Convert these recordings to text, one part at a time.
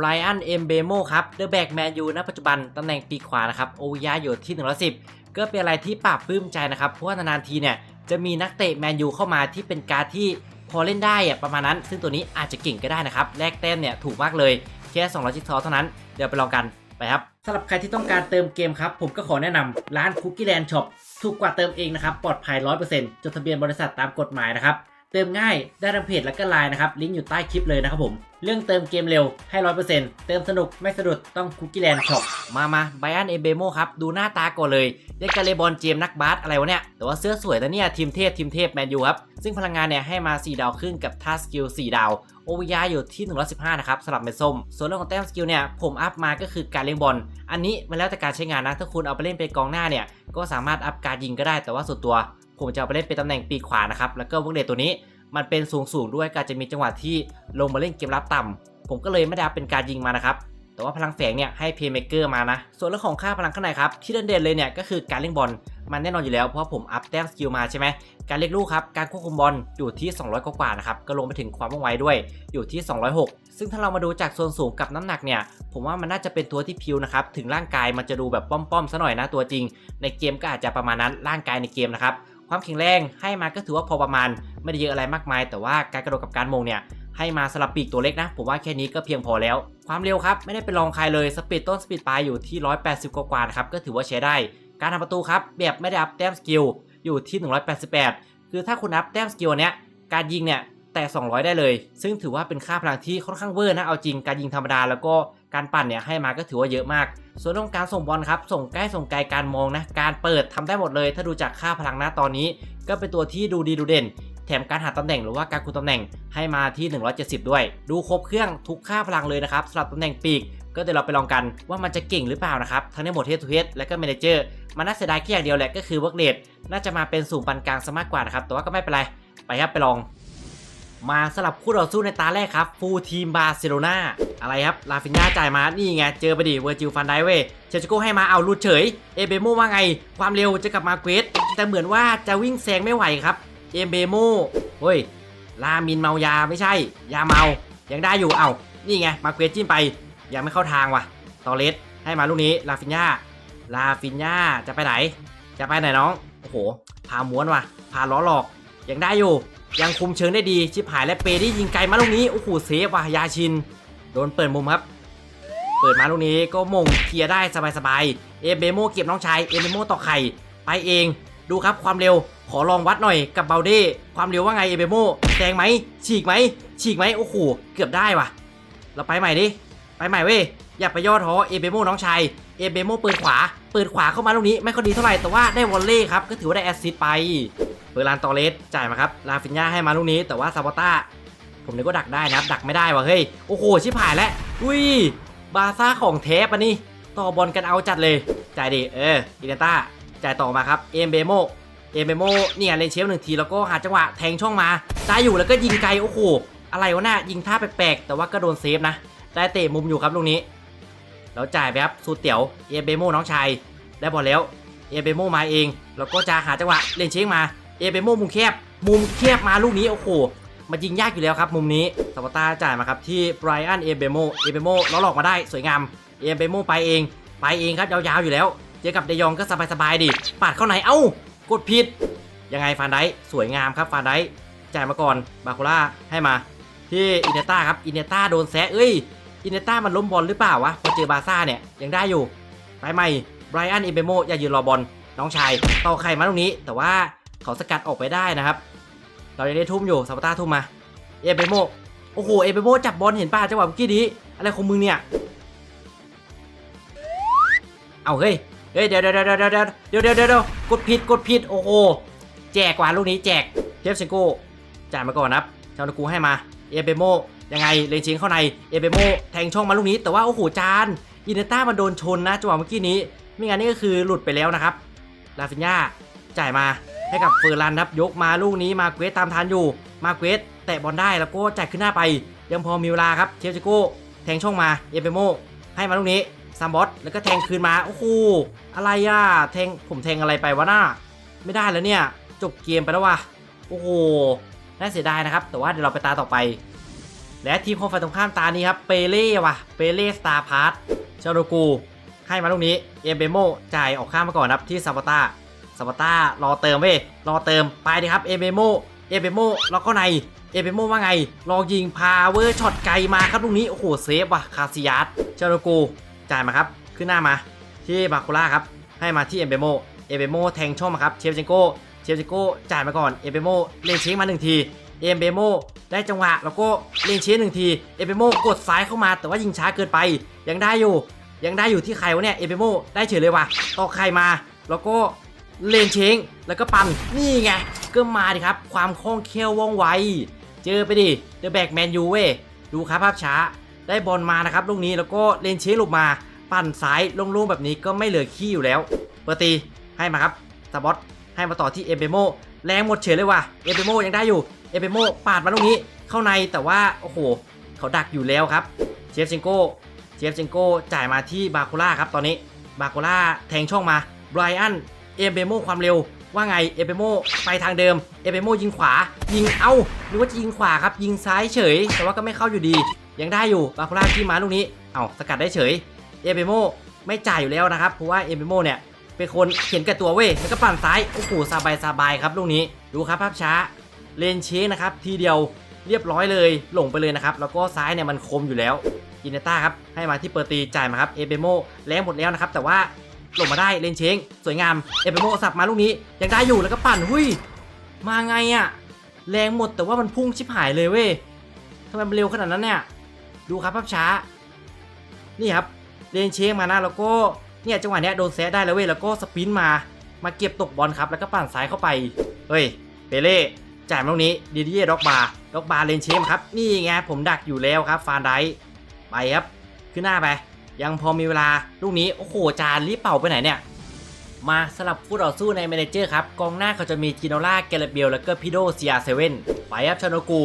ไรอันเอมเบโมครับเดอะแบกแมนยูณปัจจุบันตำแหน่งปีกขวานะครับโอยาอยู่ที่ 110 ก็เป็นอะไรที่ปราบปลื้มใจนะครับ เพราะว่านานๆทีเนี่ยจะมีนักเตะแมนยูเข้ามาที่เป็นการที่พอเล่นได้อะประมาณนั้น ซึ่งตัวนี้อาจจะเก่งก็ได้นะครับแลกแต้มเนี่ยถูกมากเลยแค่200จิ๊กซอว์เท่านั้นเดี๋ยวไปลองกันไปครับสำหรับใครที่ต้องการเติมเกมครับ ผมก็ขอแนะนำร้านคุกกี้แลนด์ช็อปถูกกว่าเติมเองนะครับ ปลอดภัย 100%จดทะเบียนบริษัทตามกฎหมายนะครับ เติมง่ายได้ทั้งเพจและก็ไลน์นะครับลิงก์อยู่ใต้คลิปเลยนะครับผมเรื่องเติมเกมเร็วให้100%เปอร์เซ็นติมสนุกไม่สะดุดต้องคุกกี้แลนด์ช็อปมามาไบอันเอเบโมครับ ดูหน้าตาก่อนเลยเล่นกาเลบอลเจมส์นักบาสอะไรวะเนี่ย แต่ว่าเสื้อสวยนะเนี่ย ทีมเทพ ทีมเทพแมนยูครับ ซึ่งพลังงานเนี่ยให้มา 4 ดาวครึ่งกับท่าสกิล 4 ดาว โอวิยาอยู่ที่ 115 นะครับสำหรับเมนส้ม ส่วนเรื่องของแต้มสกิลเนี่ย ผมอัพมาก็คือการเลี้ยงบอล อันนี้มันแล้วแต่การใช้งานนะถ้าคุณเอาไปเล่นเป็นกองหน้าเนี่ยก็สามารถอัพการยิงก็ได้แต่ว่าส่วนตัว ผมจะเอาไปเล่นเป็นตำแหน่งปีกขวานะครับแล้วก็วงเดตตัวนี้มันเป็นสูงสูงด้วยกาจจะมีจังหวะที่ลงมาเล่นเกมรับต่ำผมก็เลยไม่ได้เป็นการยิงมานะครับแต่ว่าพลังแฝงเนี่ยให้เพย์เมเกอร์มานะ ส่วนเรื่องของค่าพลังข้างในครับที่เด่นๆเลยเนี่ยก็คือการเล่นบอลมันแน่นอนอยู่แล้วเพราะผมอัพแต้มสกิลมาใช่ไหมการเรียกลูกครับการควบคุมบอลอยู่ที่ 200 กว่าๆนะครับก็ลงไปถึงความว่องไวด้วยอยู่ที่ 206 ซึ่งถ้าเรามาดูจากส่วนสูงกับน้ำหนักเนี่ยผมว่ามันน่าจะเป็นตัวที่พิวนะครับถึงร่างกายมันจะดูแบบป้อมๆซะหน่อยนะตัวจริง ในเกมก็อาจจะประมาณนั้นร่างกายในเกมนะครับ ความแข็งแรงให้มาก็ถือว่าพอประมาณ ไม่ได้เยอะอะไรมากมาย แต่ว่าการกระโดดกับการมงเนี่ยให้มาสลับปีกตัวเล็กนะ ผมว่าแค่นี้ก็เพียงพอแล้ว ความเร็วครับ ไม่ได้เป็นรองใครเลยสปีดต้นสปีดปลายอยู่ที่ 180 กว่าๆครับก็ถือว่าใช้ได้ การทำประตูครับแบบไม่ได้อัพแต้มสกิลอยู่ที่ 188 คือถ้าคุณอัพแต้มสกิลเนี้ยการยิงเนี่ย แต่ 200 ได้เลย ซึ่งถือว่าเป็นค่าพลังที่ค่อนข้างเวอร์นะเอาจริงการยิงธรรมดาแล้วก็การปั่นเนี่ยให้มาก็ถือว่าเยอะมาก ส่วนเรื่องการส่งบอลครับ ส่งใกล้ส่งไกลการมองนะ การเปิดทำได้หมดเลย ถ้าดูจากค่าพลังหน้าตอนนี้ ก็เป็นตัวที่ดูดีดูเด่น แถมการหาตำแหน่งหรือว่าการคุมตำแหน่งให้มาที่ 170 ด้วย ดูครบเครื่องทุกค่าพลังเลยนะครับสำหรับตำแหน่งปีก ก็เดี๋ยวเราไปลองกันว่ามันจะเก่งหรือเปล่านะครับทั้งในโหมดเทสทูเทสและก็เมนเจอร์มันน่าเสียดายแค่อย่างเดียวแหละก็คือเวิร์กเรทน่าจะมาเป็นสูงปานกลางซะมากกว่านะครับแต่ว่าก็ไม่เป็นไรไปครับไปลอง มาสลับคู่ต่อสู้ในตาแรกครับ ฟูลทีมบาร์เซโลนาอะไรครับ ลาฟิน่าจ่ายมา นี่ไง เจอไปดิ เวอร์จิลฟันไดเว้ยเชชโกให้มาเอาลุดเฉย เอเบโมว่าไง ความเร็วจะกลับมาเกรดแต่เหมือนว่าจะวิ่งแซงไม่ไหวครับ เอเบโมเฮ้ย ลามินเมายาไม่ใช่ ยาเมา ยังได้อยู่เอ้านี่ไง มาเควสจิ้มไป ยังไม่เข้าทางว่ะ ตอเลสให้มาลูกนี้ ลาฟินยาลาฟินยาจะไปไหน จะไปไหนน้อง โอ้โห พาม้วนว่ะ พาล้อหลอก ยังได้อยู่ ยังคุมเชิงได้ดี ชิบหายและเปที่ยิงไกลมาลูกนี้ โอ้โหเซฟว่ะยาชิน โดนเปิดมุมครับ เปิดมาลูกนี้ก็มงเคลียร์ได้สบายๆ เอเบโมเก็บน้องชาย เอเบโมต่อไข่ ไปเอง ดูครับความเร็ว ขอลองวัดหน่อยกับเบลเด้ ความเร็วว่าไงเอเบโมแซงไหม ฉีกไหม ฉีกไหม โอ้โห เกือบได้ว่ะ เราไปใหม่ดิ ไปใหม่เว้ย อย่าไปย่อท้อ เอเบโมน้องชาย เอเบโมเปิดขวา เปิดขวาเข้ามาลูกนี้ ไม่ค่อยดีเท่าไหร่ แต่ว่าได้วอลเล่ครับ ก็ถือว่าได้แอสซิสต์ไป เปิดลานตอเลสจ่ายมาครับลาฟินยาให้มาลูกนี้ แต่ว่าซาบอต้าผมนึกว่าดักได้นะครับ ดักไม่ได้ว่ะเฮ้ยโอ้โหชิบหายแล้วอุ้ยบาซ่าของแท้ปะนี่ต่อบอลกันเอาจัดเลยจ่ายดิเอออิเนต้าจ่ายต่อมาครับเอมเบโมเอมเบโมเนี่ยเลนเชฟหนึ่งทีแล้วก็หาจังหวะแทงช่องมาได้อยู่แล้วก็ยิงไกลโอ้โหอะไรวะน่ะยิงท่าแปลกๆแต่ว่าก็โดนเซฟนะได้เตะมุมอยู่ครับลูกนี้แล้วจ่ายไปครับสูตรเตี๋ยวเอมเบโมน้องชายได้บอลแล้วเอมเบโมมาเองแล้วก็จะหาจังหวะเลนเชฟมา เอเบโมมุมแคบ มุมแคบมาลูกนี้โอ้โหมายิงยากอยู่แล้วครับ มุมนี้สปาร์ตาจ่ายมาครับที่ไบรอันเอเบโมเอเบโมล้อหลอกมาได้สวยงามเอเบโมไปเอง ไปเองครับยาวๆอยู่แล้ว เจอกับเดยองก็สบายๆดิปาดเข้าไหนเอ้ากดผิด ยังไงฟานไดสวยงามครับฟานไดจ่ายมาก่อนบาโคล่าให้มาที่อินเนต้าครับอินเนต้าโดนแซะเอ้ยอินเนต้ามันล้มบอลหรือเปล่าวะพอเจอบาซ่าเนี่ยยังได้อยู่ไปใหม่ไบรอันเอเบโมอย่ายืนรอบอลน้องชายต่อไข่มาตรงนี้ แต่ว่าาสกัดออกไปได้นะครับ เรายังได้ทุ่มอยู่ซาปต้าทุ่มมา เอเบโมโอ้โห เอเบโมจับบอลเห็นป่ะจังหวะเมื่อกี้นี้ อะไรของมึงเนี่ย เอาเฮ้ย เฮ้ยเดี๋ยวเดี๋ยวเดี๋ยวเดี๋ยวเดี๋ยวเดี๋ยวกดผิดกดผิด โอ้โห แจกกว่าลูกนี้แจก เทฟเซโกจ่ายมาก่อนนะครับชาวนากูให้มา เอเบโมยังไงเลนชิงเข้าใน เอเบโมแทงช่องมาลูกนี้ แต่ว่าโอ้โหจานอินเนต้ามันโดนชนนะจังหวะเมื่อกี้นี้ ไม่งั้นนี่ก็คือหลุดไปแล้วนะครับ ลาฟินยาจ่ายมา ให้กับเฟอร์ลันครับยกมาลูกนี้มาเกวสตามทันอยู่ มาเกวสแตะบอลได้แล้วก็จ่ายขึ้นหน้าไป ยังพอมีเวลาครับเชฟจิโก้แทงช่องมาเอเปโมให้มาลูกนี้ซัมบอสแล้วก็แทงคืนมาโอ้โหอะไรอะแทงผมแทงอะไรไปวะหน้าไม่ได้แล้วเนี่ยจบเกมไปแล้ววะโอ้โหน่าเสียดายนะครับ แต่ว่าเดี๋ยวเราไปตาต่อไป และทีมของฝ่ายตรงข้ามตานี้ครับเปเล่ว่ะเปเล่สตาร์พาร์ทเชโดกูให้มาลูกนี้เอเบโมจ่ายออกข้ามมาก่อนครับที่ซาบาตา ซาบาตารอเติมเว้ยรอเติมไปดิครับเอเบโมเอเบโมแล้วก็ในเอเบโมว่าไง ลองยิงพาเวอร์ช็อตไกลมาครับลูกนี้ โอ้โห เซฟว่ะ คาซิยัสเชาโกูจ่ายมาครับ ขึ้นหน้ามา ที่บาคูล่าครับ ให้มาที่เอเบโมเอเบโมแทงช่องมาครับ เชฟเจนโกเชฟเจนโกจ่ายมาก่อน เอเบโมเลนเชงมาหนึ่งทีเอเบโมได้จังหวะ แล้วก็เลนเชงหนึ่งที เอเบโมกดซ้ายเข้ามา แต่ว่ายิงช้าเกินไป ยังได้อยู่ ยังได้อยู่ที่ใครวะเนี่ย เอเบโมได้เฉยเลยว่ะ ต่อใครมา แล้วก็ เลนเชงแล้วก็ปันนี่ไงก็มาดิครับ ความคล่องแคล่วว่องไว เจอไปดิเดอะแบกแมนยูเว้ดูครับภาพช้า ได้บอลมานะครับลูกนี้แล้วก็เลนเชงหลบมา ปั่นซ้ายล่งๆแบบนี้ก็ไม่เหลือขี้อยู่แล้วเปอร์ตีให้มาครับสปอตให้มาต่อที่เอเบโมแรงหมดเฉยเลยว่ะเอเบโมยังได้อยู่เอเบโมปาดมาลูกนี้เข้าในแต่ว่าโอ้โหเขาดักอยู่แล้วครับเชฟเชงโก้เจฟเจนโก้จ่ายมาที่บาโคล่าครับตอนนี้บาโคล่าแทงช่องมาไบรอัน เอเบโมความเร็วว่าไงเอเบโมไปทางเดิมเอเบโมยิงขวา ยิงเอ้าหรือว่าจะยิงขวาครับ ยิงซ้ายเฉย แต่ว่าก็ไม่เข้าอยู่ดี ยังได้อยู่บาโคล่าที่มาลูกนี้เอ้าสกัดได้เฉยเอเบโมไม่จ่ายอยู่แล้วนะครับเพราะว่าเอเบโมเนี่ยเป็นคนเขียนกับตัวเว้ยแล้วก็ปั่นซ้ายโอ้โหสบายสบายครับลูกนี้ดูครับภาพช้าเลนเชนะครับทีเดียวเรียบร้อยเลยหลงไปเลยนะครับแล้วก็ซ้ายเนี่ยมันคมอยู่แล้วอินเนต้าครับให้มาที่เปอร์ตีจ่ายมาครับเอเบโมแรงหมดแล้วนะครับแต่ว่า หลบมาได้เลนเชงสวยงามเอเบโมสับมาลูกนี้ยังได้อยู่แล้วก็ปั่นหุยมาไงอะแรงหมดแต่ว่ามันพุ่งชิบหายเลยเว้ยทำไมมันเร็วขนาดนั้นเนี่ยดูครับภาพช้า นี่ครับเลนเชงมานะแล้วก็เนี่ยจังหวะเนี้ยโดนแซะได้แล้วเว้ยแล้วก็สปินมามาเก็บตกบอลครับแล้วก็ปั่นซ้ายเข้าไปเฮ้ยเปเล่จ่ายมาลูกนี้ดีดีด็อกบาร์ด็อกบาร์เลนเชงครับนี่ไงผมดักอยู่แล้วครับฟานไดไปครับขึ้นหน้าไป ยังพอมีเวลาลูกนี้ โอ้โห จานรีบเป่าไปไหนเนี่ย มาสลับคู่ต่อสู้ในเมเนเจอร์ครับ กองหน้าเขาจะมีจิโนล่าเกลเบลแล้วก็พิโดเซียเซเว่นไปครับชาโนกู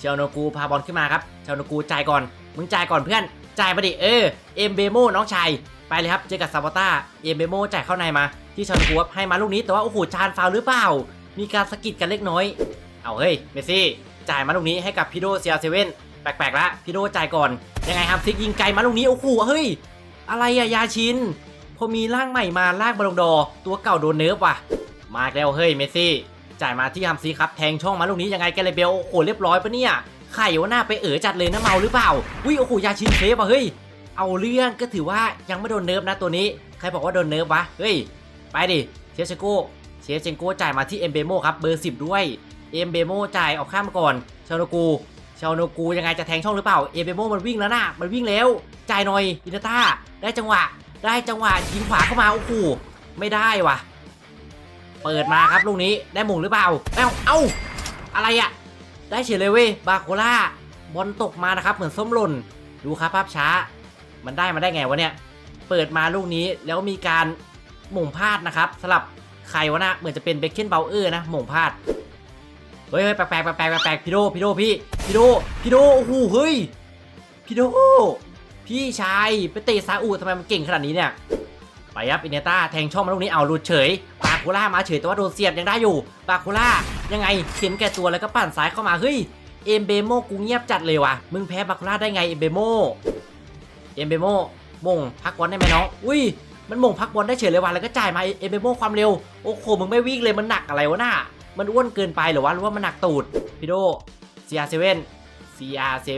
ชาโนกูพาบอลขึ้นมาครับชาโนกูจ่ายก่อน มึงจ่ายก่อนเพื่อน จ่ายมาดิเออ เอ็มเบโมน้องชายไปเลยครับ เจอกับซาบอต้า เอ็มเบโมจ่ายเข้าในมา ที่ชาโนกูให้มาลูกนี้ แต่ว่าโอ้โห จานฟาวหรือเปล่า มีการสะกิดกันเล็กน้อย เอาเฮ้ย เมซี่ จ่ายมาลูกนี้ให้กับพิโดเซียเซเว่นแปลกๆละพี่โดจ่ายก่อน ยังไงครับซิกยิงไกลมาลูกนี้โอ้โหเฮ้ย อะไรอะยาชิน พอมีร่างใหม่มาร่างบอลงดอ ตัวเก่าโดนเนิร์ฟว่ะ มากแล้วเฮ้ยเมซี่ จ่ายมาที่ฮัมซีครับแทงช่องมาลูกนี้ยังไงแกเลเบลโอ้โหเรียบร้อยปะเนี่ยไข่วะหน้าไปเอ๋อจัดเลยนะเมาหรือเปล่าอุ้ยโอ้โหยาชินเซฟอะเฮ้ยเอาเรื่องก็ถือว่ายังไม่โดนเนิร์ฟนะตัวนี้ใครบอกว่าโดนเนิร์ฟวะเฮ้ยไปดิเชฟเชโก้เชฟเชนโก้จ่ายมาที่เอ็มเบโมครับเบอร์สิบด้วยเอ็มเบโมจ่ายออกข้ามก่อนชาโนกู ชาโนกูยังไงจะแทงช่องหรือเปล่า เอเบโมมันวิ่งแล้วนะมันวิ่งแล้วจ่ายหน่อยอินาต้าได้จังหวะ ได้จังหวะยิงขวาเข้ามาโอ้โหไม่ได้ว่ะ เปิดมาครับลูกนี้ได้หมุงหรือเปล่าเอ้าเอ้าอะไรอะได้เฉยเลยเว้ยบาโคล่าบอลตกมานะครับเหมือนส้มหล่นดูครับภาพช้า มันได้มาได้ไงวะเนี่ยเปิดมาลูกนี้แล้วมีการหม่งพลาดนะครับสลับใครวะนะเหมือนจะเป็นเบคเคนเบลเออร์นะหม่งพลาด เฮ้ยแปลกแปลกแปลกแปลกแปลกพี่โดพี่โดพี่พี่โดพี่โดโอ้โหเฮ้ยพี่โดพี่ชายไปเตะซาอุทำไมมันเก่งขนาดนี้เนี่ยไปครับอินเนต้าแทงช่องมาลูกนี้เอาหลุดเฉยบาโคล่ามาเฉยแต่ว่าโดนเสียบยังได้อยู่บาโคล่ายังไงเข็นแก่ตัวแล้วก็ปั่นซ้ายเข้ามาเฮ้ยเอ็มเบโมกูเงียบจัดเลยว่ะมึงแพ้บาโคล่าได้ไงเอ็มเบโมเอ็มเบโมมงพักบอลได้ไหมน้องอุ้ยมันมงพักบอลได้เฉยเลยว่ะแล้วก็จ่ายมาเอ็มเบโมความเร็วโอ้โหมึงไม่วิ่งเลยมันหนักอะไรวะน่า มันอ้วนเกินไปหรือว่าหรือว่ามันหนักตูดพี่โด CR7 CR7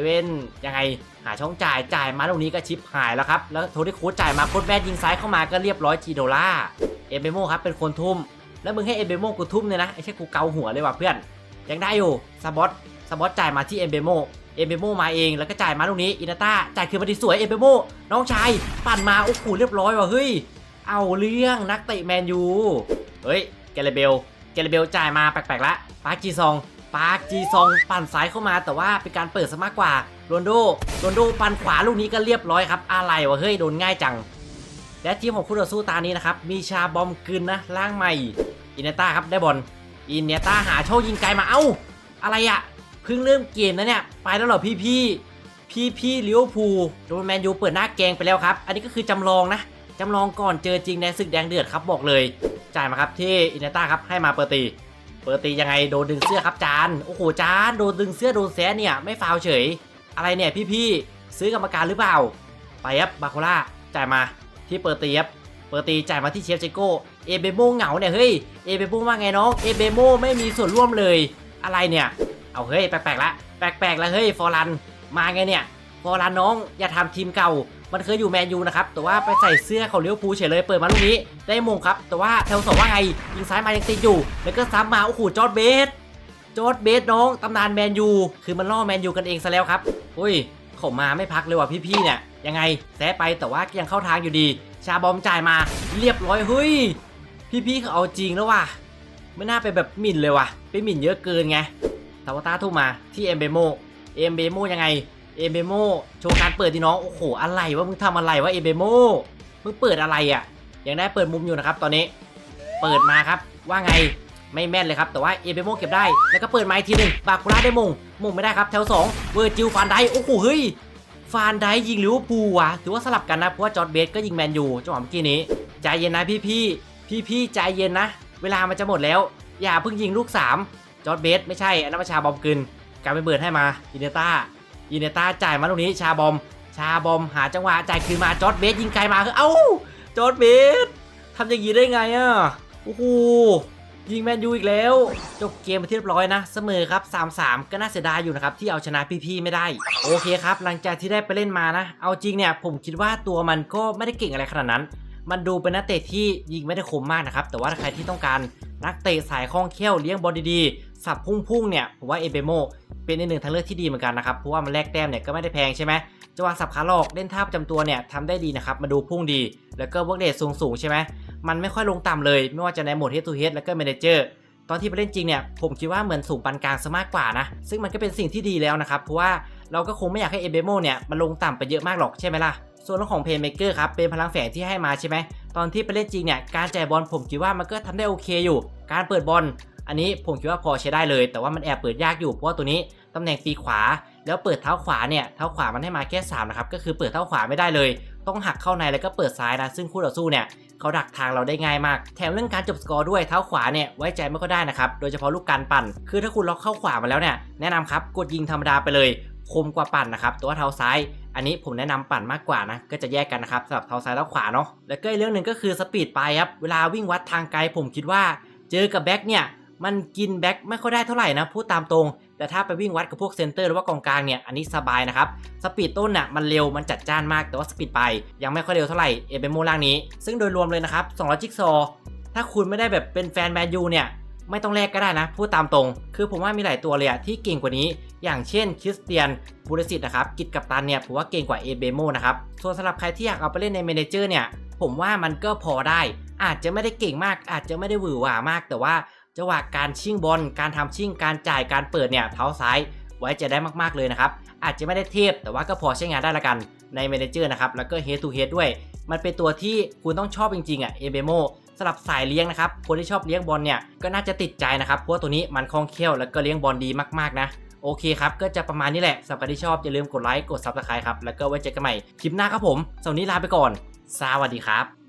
ยังไงหาช่องจ่ายจ่ายมาตรงนี้ก็ชิปหายแล้วครับ แล้วโทนี่โค้ชจ่ายมาโค้ชแม่ยิงซ้ายเข้ามาก็เรียบร้อยจีโดล่าเอเบโมครับเป็นคนทุ่ม แล้วมึงให้เอเบโมกูทุ่มเนี่ยนะไอ้แค่กูเกาหัวเลยว่ะเพื่อน ยังได้อยู่ซาบอสซาบอสจ่ายมาที่เอเบโมเอเบโมมาเองแล้วก็จ่ายมาตรงนี้อินาต้าจ่ายคืนมาดีสวยเอเบโมน้องชายปั่นมาโอ้โหเรียบร้อยว่ะเฮ้ยเอาเรื่องนักเตะแมนยูเฮ้ยแกเรเบล เกเรเบลจ่ายมาแปลกๆละปาร์คจีซองปาร์คจีซองปั่นซ้ายเข้ามาแต่ว่าเป็นการเปิดซะมากกว่าโรนโดโรนโดปั่นขวาลูกนี้ก็เรียบร้อยครับอะไรวะเฮ้ยโดนง่ายจัง และทีมของคู่ต่อสู้ตานี้นะครับมีชาบอมกึนนะล่างใหม่อินเนต้าครับได้บอลอินเนต้าหาโชคยิงไกลมาเอ้า อะไรอะเพิ่งเริ่มเกมนะเนี่ยไปแล้วเหรอพี่พี่พี่พี่ลิเวอร์พูลโดนแมนยูเปิดหน้าแกงไปแล้วครับ อันนี้ก็คือจำลองนะจำลองก่อนเจอจริงในศึกแดงเดือดครับบอกเลย จ่ายมาครับที่อินเนต้าครับให้มาเปอร์ตี เปอร์ตียังไงโดนดึงเสื้อครับจาน โอ้โหจานโดนดึงเสื้อโดนแซะเนี่ยไม่ฟาวเฉย อะไรเนี่ยพี่ๆซื้อกรรมการหรือเปล่า ไปครับบาโคล่าจ่ายมาที่เปิดตีครับเปิดตีจ่ายมาที่เชฟเจโก้เอเบโมเหงาเนี่ยเฮ้ยเอเบโมว่าไงน้องเอเบโมไม่มีส่วนร่วมเลย อะไรเนี่ย เอาเฮ้ยแปลกๆละแปลกๆแล้วเฮ้ยฟอรันมาไงเนี่ยฟอรันน้องอย่าทำทีมเก่า มันเคยอยู่แมนยูนะครับ แต่ว่าไปใส่เสื้อของเลี้ยวภูเฉยเลย เปิดมาลูกนี้ ได้มงครับ แต่ว่าแถวสองว่าไง ยิงซ้ายมายังติดอยู่ แล้วก็ซ้ำมา โอ้โห จอร์ดเบส จอร์ดเบสน้อง ตำนานแมนยู คือมันล่อแมนยูกันเองซะแล้วครับ อุ้ยเขามาไม่พักเลยว่ะพี่ๆเนี่ย ยังไงแซะไปแต่ว่ายังเข้าทางอยู่ดี ชาบอมจ่ายมา เรียบร้อย เฮ้ย พี่ๆเขาเอาจริงแล้วว่ะ ไม่น่าไปแบบหมิ่นเลยว่ะ ไปหมิ่นเยอะเกินไงตาวาตาทุ่มมาที่เอ็มเบโมเอ็มเบโมยังไง เอเบโมโชว์การเปิดดีน้อง โอ้โห อะไรวะ มึงทำอะไรวะเอเบโมมึงเปิดอะไรอะ่ะ ยังได้เปิดมุมอยู่นะครับ ตอนนี้ เปิดมาครับ ว่าไง ไม่แม่นเลยครับ แต่ว่าเอเบโมเก็บได้ แล้วก็เปิดไมาอีกทีหนึ่งบาคูล่าได้มง มงไม่ได้ครับ แถว2เวอร์จิลฟานได โอ้โห เฮ้ย ฟานไดยิงลิเวอร์พูลว่ะ ถือว่าสลับกันนะ เพราะว่าจอร์ดเบสก็ยิงแมนยูจังหวะเมื่อกี้นี้ ใจเย็นนะพี่พี่พี่พี่ใจเย็นนะ เวลามันจะหมดแล้ว อย่าเพิ่งยิงลูก3จอร์ดเบสไม่ใช่อันนั้นมชาบอมกึนกลับไปเบิดให้มาอินเนต้า อินเนต้าจ่ายมาตรงนี้ชาบอม ชาบอมหาจังหวะจ่ายคืนมาจอร์ดเบสยิงไกลมาคือเอ้าจอร์ดเบสทำอย่างนี้ได้ไงอะโอ้โหยิงแมนยูอีกแล้ว จบเกมไปที่เรียบร้อยนะ เสมอครับ 3-3 ก็น่าเสียดายอยู่นะครับ ที่เอาชนะพี่ๆไม่ได้ โอเคครับ หลังจากที่ได้ไปเล่นมานะ เอาจริงเนี่ย ผมคิดว่าตัวมันก็ไม่ได้เก่งอะไรขนาดนั้น มันดูเป็นนักเตะที่ยิงไม่ได้คมมากนะครับ แต่ว่าถ้าใครที่ต้องการนักเตะสายคล่องแคล่วเลี้ยงบอลดีๆ สับพุ่งๆเนี่ยผมว่าเอเบโม เป็นอีกหนึ่งทางเลือกที่ดีเหมือนกันนะครับ เพราะว่ามันแลกแต้มเนี่ยก็ไม่ได้แพงใช่ไหมจังหวะสับขาหลอกเล่นท่าประจำตัวเนี่ยทำได้ดีนะครับ มาดูพุ่งดี แล้วก็เวิร์กเดทสูงสูงใช่ไหมมันไม่ค่อยลงต่ำเลย ไม่ว่าจะในโหมด head to head แล้วก็ manager ตอนที่ไปเล่นจริงเนี่ยผมคิดว่าเหมือนสูงปานกลางซะมากกว่านะ ซึ่งมันก็เป็นสิ่งที่ดีแล้วนะครับเพราะว่าเราก็คงไม่อยากให้เอเบโมเนี่ยมันลงต่ำไปเยอะมากหรอกใช่ไหมล่ะส่วนเรื่องของเพย์เมเกอร์ครับเป็นพลังแฝงที่ให้มาใช่ไหมตอนที่ไปเล่นจริงเนี่ยการจ่ายบอลผมคิดว่ามันก็ทำได้โอเคอยู่ การเปิดบอลอันนี้ผมคิดว่าพอใช้ได้เลย แต่ว่ามันแอบเปิดยากอยู่เพราะว่าตัวนี้ ตำแหน่งปีกขวา แล้วเปิดเท้าขวาเนี่ยเท้าขวามันให้มาแค่3นะครับก็คือเปิดเท้าขวาไม่ได้เลย ต้องหักเข้าในแล้วก็เปิดซ้ายนะซึ่งคู่ต่อสู้เนี่ยเขาดักทางเราได้ง่ายมาก แถมเรื่องการจบสกอร์ด้วยเท้าขวาเนี่ยไว้ใจไม่ก็ได้นะครับโดยเฉพาะลูกการปั่น คือถ้าคุณล็อกเข้าขวามาแล้วเนี่ยแนะนำครับกดยิงธรรมดาไปเลยคมกว่าปั่นนะครับตัวเท้าซ้าย อันนี้ผมแนะนำปั่นมากกว่านะก็จะแยกกันนะครับสำหรับเท้าซ้ายและขวาเนาะแล้วก็อีกเรื่องหนึ่งก็คือสปีดไปครับเวลาวิ่งวัดทางไกลผมคิดว่า เจอกับแบ็กเนี่ยมันกินแบ็กไม่ค่อยได้เท่าไหร่นะพูดตามตรง แต่ถ้าไปวิ่งวัดกับพวกเซนเตอร์หรือว่ากองกลางเนี่ยอันนี้สบายนะครับสปีดต้นน่ะมันเร็วมันจัดจ้านมากแต่ว่าสปีดไปยังไม่ค่อยเร็วเท่าไหร่เอเบโมล่างนี้ ซึ่งโดยรวมเลยนะครับ200จิ๊กซอถ้าคุณไม่ได้แบบเป็นแฟนแมนยูเนี่ยไม่ต้องแลกก็ได้นะ พูดตามตรง คือผมว่ามีหลายตัวเลยอะที่เก่งกว่านี้ อย่างเช่นคริสเตียนบูริสิตนะครับ กิจกับตันเนี่ยผมว่าเก่งกว่าเอเบโมนะครับ ส่วนสำหรับใครที่อยากเอาไปเล่นในเมนเจอร์เนี่ย ผมว่ามันก็พอได้ อาจจะไม่ได้เก่งมาก อาจจะไม่ได้หวือหวามาก แต่ว่า จังหวะการชิ่งบอลการทำชิ่งการจ่ายการเปิดเนี่ยเท้าซ้ายไว้ใจได้มากๆเลยนะครับอาจจะไม่ได้เทพแต่ว่าก็พอใช้งานได้ละกันในเมเนเจอร์นะครับแล้วก็ head to head ด้วย มันเป็นตัวที่คุณต้องชอบจริงๆอะเอเบโมสำหรับสายเลี้ยงนะครับคนที่ชอบเลี้ยงบอลเนี่ยก็น่าจะติดใจนะครับเพราะว่าตัวนี้มันคล่องแคล่วแล้วก็เลี้ยงบอลดีมากๆนะโอเคครับก็จะประมาณนี้แหละสำหรับใครที่ชอบอย่าลืมกดไลค์กด Subscribe ครับแล้วก็ไว้เจอกันใหม่คลิปหน้าครับผมสำหรับวันนี้ลาไปก่อน สวัสดีครับ